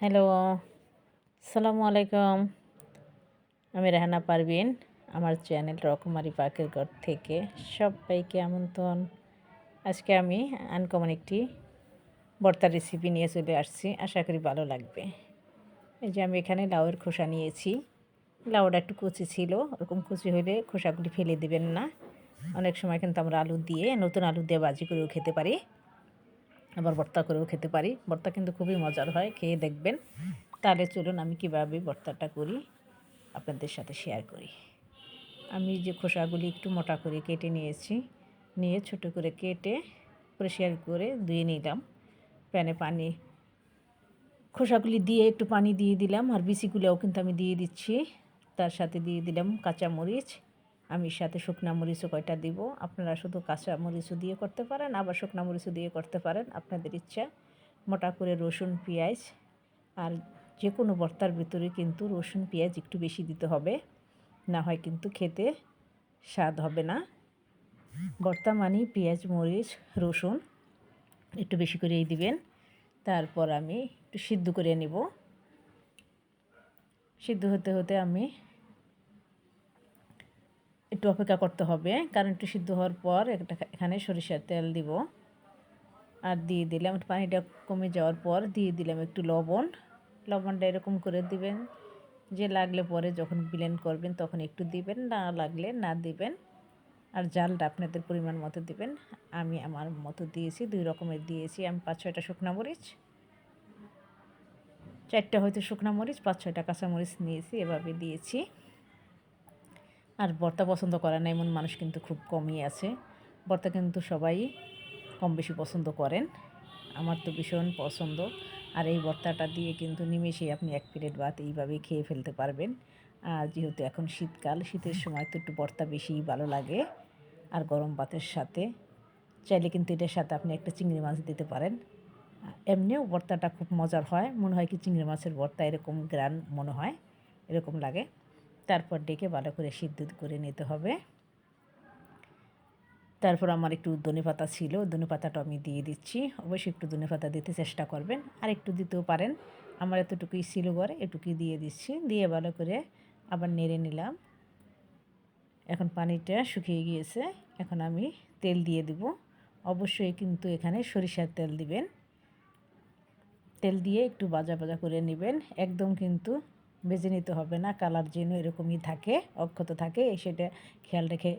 Hello সালামু আলাইকুম। আমি রেহানা পারবিন আমার চ্যানেল রকমারি পাকের ঘর থেকে সবাইকে আমন্ত্রণ। আজকে আমি আনকমন একটি বর্তার রেসিপি নিয়ে চলে আসছি, আশা করি ভালো লাগবে। এই যে আমি এখানে লাউয়ের খোসা নিয়েছি। লাউটা একটু কুচি ছিল, ওরকম কুচি হলে খোসাগুলি ফেলে দেবেন না। অনেক সময় কিন্তু আমরা আলু দিয়ে, নতুন আলু দিয়ে বাজি করেও খেতে পারি। আবার ভর্তা করেও খেতে পারি। ভর্তা কিন্তু খুবই মজার হয়, খেয়ে দেখবেন। তাহলে চলুন আমি কীভাবে ভর্তাটা করি, আপনাদের সাথে শেয়ার করি। আমি যে খোসাগুলি একটু মোটা করে কেটে নিয়েছি, নিয়ে ছোট করে কেটে পরিষ্কার করে ধুয়ে নিলাম। প্যানে পানি, খোসাগুলি দিয়ে একটু পানি দিয়ে দিলাম, আর বিচিগুলোও কিন্তু আমি দিয়ে দিচ্ছি। তার সাথে দিয়ে দিলাম কাঁচামরিচ আমি সাথে শুকনা মরিচও কয়টা দিব? আপনারা শুধু কাঁচা মরিচও দিয়ে করতে পারেন, আবার শুকনা মরিচও দিয়ে করতে পারেন। আপনাদের ইচ্ছা, মোটা করে রসুন, পেঁয়াজ আর যে কোনো ভর্তার ভিতরে কিন্তু রসুন, পেঁয়াজ একটু বেশি দিতে হবে। না হয় কিন্তু খেতে স্বাদ হবে না। ভর্তা মানে পেঁয়াজ, মরিচ, রসুন একটু বেশি করেই দিবেন। তারপর আমি একটু সিদ্ধ করে নেব। সিদ্ধ হতে হতে আমি একটু অপেক্ষা করতে হবে, কারণ একটু সিদ্ধ হওয়ার পর একটা এখানে সরিষার তেল দিব। আর দিয়ে দিলাম পানিটা কমে যাওয়ার পর দিয়ে দিলাম একটু লবণ। লবণটা এরকম করে দিবেন, যে লাগলে পরে যখন ব্লেন্ড করবেন তখন একটু দিবেন, না লাগলে না দিবেন। আর জালটা আপনাদের পরিমাণ মতো দিবেন। আমি আমার মতো দিয়েছি, দুই রকমের দিয়েছি। আমি পাঁচ ছয়টা শুকনা মরিচ, চারটা হয়তো শুকনা মরিচ, পাঁচ ছয়টা কাঁচামরিচ নিয়েছি, এভাবে দিয়েছি। আর ভর্তা পছন্দ করে না, এমন মানুষ কিন্তু খুব কমই আছে। ভর্তা কিন্তু সবাই কম বেশি পছন্দ করেন। আমার তো ভীষণ পছন্দ। আর এই ভর্তাটা দিয়ে কিন্তু নিমেষেই আপনি এক প্লেট ভাত এইভাবেই খেয়ে ফেলতে পারবেন। আর যেহেতু এখন শীতকাল, শীতের সময় তো একটু ভর্তা বেশিই ভালো লাগে। আর গরম ভাতের সাথে চাইলে কিন্তু এটার সাথে আপনি একটা চিংড়ি মাছ দিতে পারেন। এমনিও ভর্তাটা খুব মজার হয়। মনে হয় কি চিংড়ি মাছের ভর্তা এরকম গ্রান মনে হয়, এরকম লাগে। তারপর ডেকে ভালো করে সিদ্ধ করে নিতে হবে। তারপর আমার একটু ধনে পাতা ছিল, ধনে পাতাটা আমি দিয়ে দিচ্ছি। অবশ্যই একটু ধনে পাতা দিতে চেষ্টা করবেন। আর একটু দিতেও পারেন। আমার এতটুকুই ছিল ঘরে, এটুকুই দিয়ে দিচ্ছি। দিয়ে ভালো করে আবার নেড়ে নিলাম। এখন পানিটা শুকিয়ে গিয়েছে। এখন আমি তেল দিয়ে দিব। অবশ্যই কিন্তু এখানে সরিষার তেল দিবেন। তেল দিয়ে একটু বাজা বাজা করে নেবেন। একদম কিন্তু বেজে নিতে হবে না, কালার যেন এরকমই থাকে, অক্ষত থাকে, সেটা খেয়াল রেখে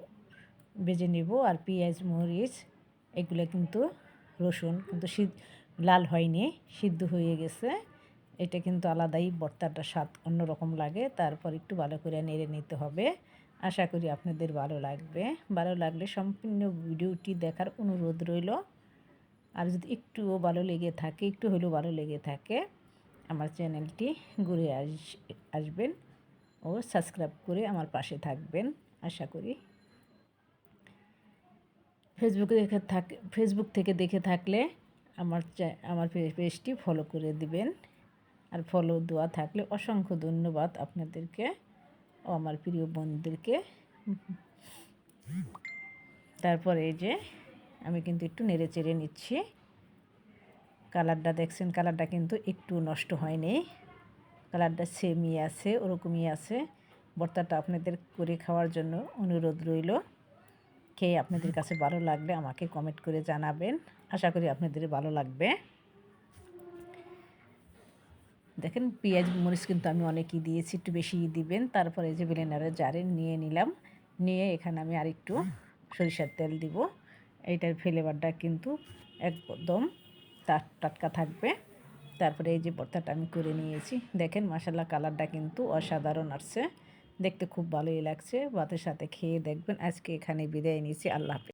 বেজে নেব। আর পেঁয়াজ, মরিচ, এগুলো কিন্তু রসুন, কিন্তু শীত, লাল হয়নি, সিদ্ধ হয়ে গেছে। এটা কিন্তু আলাদাই, বর্তাটা স্বাদ অন্যরকম লাগে, তারপর একটু ভালো করে নেড়ে নিতে হবে। আশা করি আপনাদের ভালো লাগবে। ভালো লাগলে সম্পূর্ণ ভিডিওটি দেখার অনুরোধ রইল। আর যদি একটুও ভালো লেগে থাকে, একটু হলেও ভালো লেগে থাকে আমার চ্যানেলটি ঘুরে আস, আসবেন ও সাবস্ক্রাইব করে আমার পাশে থাকবেন, আশা করি। ফেসবুকে দেখে থাক ফেসবুক থেকে দেখে থাকলে আমার আমার পেজটি ফলো করে দিবেন। আর ফলো দেওয়া থাকলে অসংখ্য ধন্যবাদ আপনাদেরকে ও আমার প্রিয় বন্ধুদেরকে। তারপরে এই যে আমি কিন্তু একটু নেড়ে চেড়ে নিচ্ছি। কালারটা দেখছেন, কালারটা কিন্তু একটু নষ্ট হয়নি। কালারটা সেমই আছে, ওরকমই আছে। ভর্তাটা আপনাদের করে খাওয়ার জন্য অনুরোধ রইল। খেয়ে আপনাদের কাছে ভালো লাগলে আমাকে কমেন্ট করে জানাবেন। আশা করি আপনাদের ভালো লাগবে। দেখেন, পেঁয়াজ, মরিচ কিন্তু আমি অনেকই দিয়েছি, একটু বেশি দিবেন। তারপরে যে ব্লেন্ডারের জারে নিয়ে নিলাম। নিয়ে এখানে আমি আরেকটু সরিষার তেল দিব। এইটার ফ্লেভারটা কিন্তু একদম টাটকা থাকবে। তারপরে এই যে ভর্তাটা আমি করে নিয়েছি। দেখেন মশালা কালারটা কিন্তু অসাধারণ আসছে। দেখতে খুব ভালোই লাগছে। ভাতের সাথে খেয়ে দেখবেন। আজকে এখানে বিদায় নিয়েছি আল্লাহ হাফিজ।